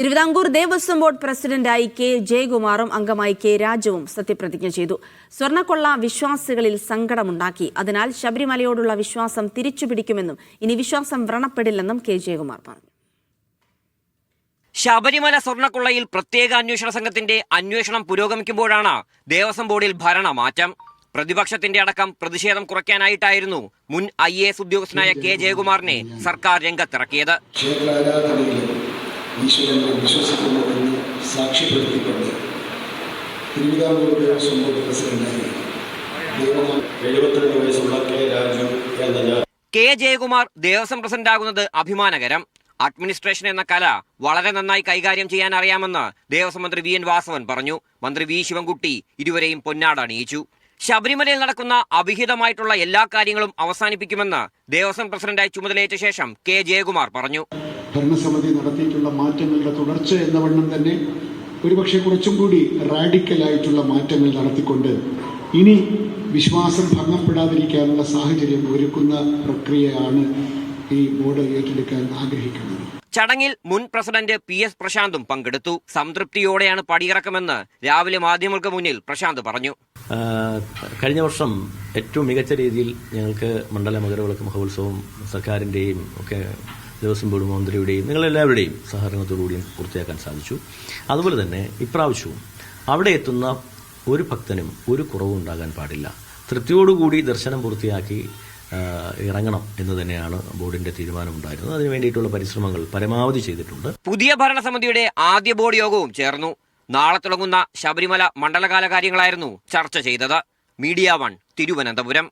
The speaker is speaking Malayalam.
തിരുവിതാംകൂർ ദേവസ്വം ബോർഡ് പ്രസിഡന്റായി കെ ജയകുമാറും അംഗമായി കെ രാജുവും സത്യപ്രതിജ്ഞ ചെയ്തു. സ്വർണക്കൊള്ള വിശ്വാസികളിൽ സങ്കടമുണ്ടാക്കി. അതിനാൽ ശബരിമലയോടുള്ള വിശ്വാസം തിരിച്ചുപിടിക്കുമെന്നും ഇനി വിശ്വാസം വ്രണപ്പെടില്ലെന്നും കെ ജയകുമാർ പറഞ്ഞു. ശബരിമല സ്വർണക്കൊള്ളയിൽ പ്രത്യേക അന്വേഷണ സംഘത്തിന്റെ അന്വേഷണം പുരോഗമിക്കുമ്പോഴാണ് ദേവസ്വം ബോർഡിൽ ഭരണമാറ്റം. പ്രതിപക്ഷത്തിന്റെ അടക്കം പ്രതിഷേധം കുറയ്ക്കാനായിട്ടായിരുന്നു മുൻ ഐ എ എസ് ഉദ്യോഗസ്ഥനായ കെ ജയകുമാറിനെ സർക്കാർ രംഗത്തിറക്കിയത്. ഈശ്വരനെ വിശ്വസിക്കുന്നുവെന്ന് സാക്ഷ്യപ്പെടുത്തിക്കൊണ്ട് തിരുവിതാംകൂർ ദേവസ്വം ബോർഡ് പ്രസിഡന്റായി എഴുപത്തിരണ്ട് വയസ്സുള്ള കെ രാജു എന്ന ഞാൻ കെ ജയകുമാർ ദേവസ്വം പ്രസിഡന്റാകുന്നത് അഭിമാനകരം. അഡ്മിനിസ്ട്രേഷൻ എന്ന കല വളരെ നന്നായി കൈകാര്യം ചെയ്യാൻ അറിയാമെന്ന് ദേവസ്വം മന്ത്രി വി എൻ വാസവൻ പറഞ്ഞു. മന്ത്രി വി ശിവൻകുട്ടി ഇരുവരെയും പൊന്നാട അണിയിച്ചു. ശബരിമലയിൽ നടക്കുന്ന അവിഹിതമായിട്ടുള്ള എല്ലാ കാര്യങ്ങളും അവസാനിപ്പിക്കുമെന്ന് ദേവസ്വം പ്രസിഡന്റായി ചുമതലയേറ്റ ശേഷം കെ ജയകുമാർ പറഞ്ഞു. ഭരണസമിതി നടത്തിയിട്ടുള്ള മാറ്റങ്ങളുടെ തുടർച്ച എന്ന വണ്ണം തന്നെ ഒരുപക്ഷെ കുറച്ചും കൂടി റാഡിക്കലായിട്ടുള്ള മാറ്റങ്ങൾ നടത്തിക്കൊണ്ട് ഇനി വിശ്വാസം ഭംഗപ്പെടാതിരിക്കാനുള്ള സാഹചര്യം ഒരുക്കുന്ന പ്രക്രിയയാണ് ഈ ബോർഡ് ഏറ്റെടുക്കാൻ ആഗ്രഹിക്കുന്നത്. ചടങ്ങിൽ മുൻ പ്രസിഡന്റ് പി എസ് പ്രശാന്തും പങ്കെടുത്തു. സംതൃപ്തിയോടെയാണ് പടിയിറക്കമെന്ന് രാവിലെ മാധ്യമങ്ങൾക്ക് മുന്നിൽ പ്രശാന്ത് പറഞ്ഞു. കഴിഞ്ഞ വർഷം ഏറ്റവും മികച്ച രീതിയിൽ ഞങ്ങൾക്ക് മണ്ഡല മകരവിളക്ക് മഹോത്സവം സർക്കാരിന്റെയും ഒക്കെ ദേവസ്വം ബോർഡ് മന്ത്രിയുടെയും നിങ്ങളെല്ലാവരുടെയും സഹകരണത്തോടുകൂടിയും പൂർത്തിയാക്കാൻ സാധിച്ചു. അതുപോലെ തന്നെ ഇപ്രാവശ്യവും അവിടെ എത്തുന്ന ഒരു ഭക്തനും ഒരു കുറവും ഉണ്ടാകാൻ പാടില്ല. തൃപ്തിയോടുകൂടി ദർശനം പൂർത്തിയാക്കി ഇറങ്ങണം എന്ന് തന്നെയാണ് ബോർഡിന്റെ തീരുമാനമുണ്ടായിരുന്നത്. അതിനു വേണ്ടിയിട്ടുള്ള പരിശ്രമങ്ങൾ പരമാവധി ചെയ്തിട്ടുണ്ട്. പുതിയ ഭരണസമിതിയുടെ ആദ്യ ബോർഡ് യോഗവും ചേർന്നു. നാളെ തുടങ്ങുന്ന ശബരിമല മണ്ഡലകാല കാര്യങ്ങളായിരുന്നു ചർച്ച ചെയ്തത്. Media one Thiruvananthapuram.